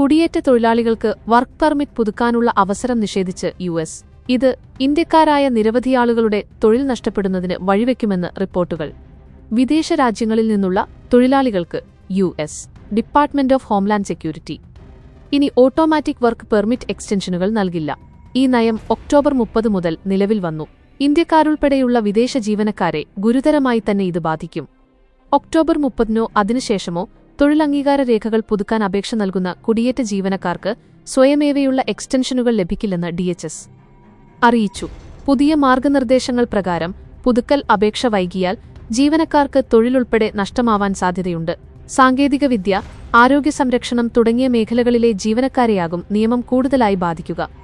കുടിയേറ്റ തൊഴിലാളികൾക്ക് work permit പുതുക്കാനുള്ള അവസരം നിഷേധിച്ച് യു എസ്. ഇത് ഇന്ത്യക്കാരായ നിരവധി ആളുകളുടെ തൊഴിൽ നഷ്ടപ്പെടുന്നതിന് വഴിവെക്കുമെന്ന് റിപ്പോർട്ടുകൾ. വിദേശ രാജ്യങ്ങളിൽ നിന്നുള്ള തൊഴിലാളികൾക്ക് U S. Department of homeland security. ഇനി ഓട്ടോമാറ്റിക് വർക്ക് പെർമിറ്റ് എക്സ്റ്റൻഷനുകൾ നൽകില്ല. ഈ നയം ഒക്ടോബർ മുപ്പത് മുതൽ നിലവിൽ വന്നു. ഇന്ത്യക്കാരുൾപ്പെടെയുള്ള വിദേശ ജീവനക്കാരെ ഗുരുതരമായി തന്നെ ഇത് ബാധിക്കും. ഒക്ടോബർ മുപ്പതിനോ അതിനുശേഷമോ തൊഴിലംഗീകാര രേഖകൾ പുതുക്കാൻ അപേക്ഷ നൽകുന്ന കുടിയേറ്റ ജീവനക്കാർക്ക് സ്വയമേവയുള്ള എക്സ്റ്റൻഷനുകൾ ലഭിക്കില്ലെന്ന് ഡിഎച്ച്എസ് അറിയിച്ചു. പുതിയ മാർഗനിർദ്ദേശങ്ങൾ പ്രകാരം പുതുക്കൽ അപേക്ഷ വൈകിയാൽ ജീവനക്കാർക്ക് തൊഴിലുൾപ്പെടെ നഷ്ടമാവാൻ സാധ്യതയുണ്ട്. സാങ്കേതികവിദ്യ ആരോഗ്യ സംരക്ഷണം തുടങ്ങിയ മേഖലകളിലെ ജീവനക്കാരെയാകും നിയമം കൂടുതലായി ബാധിക്കുക.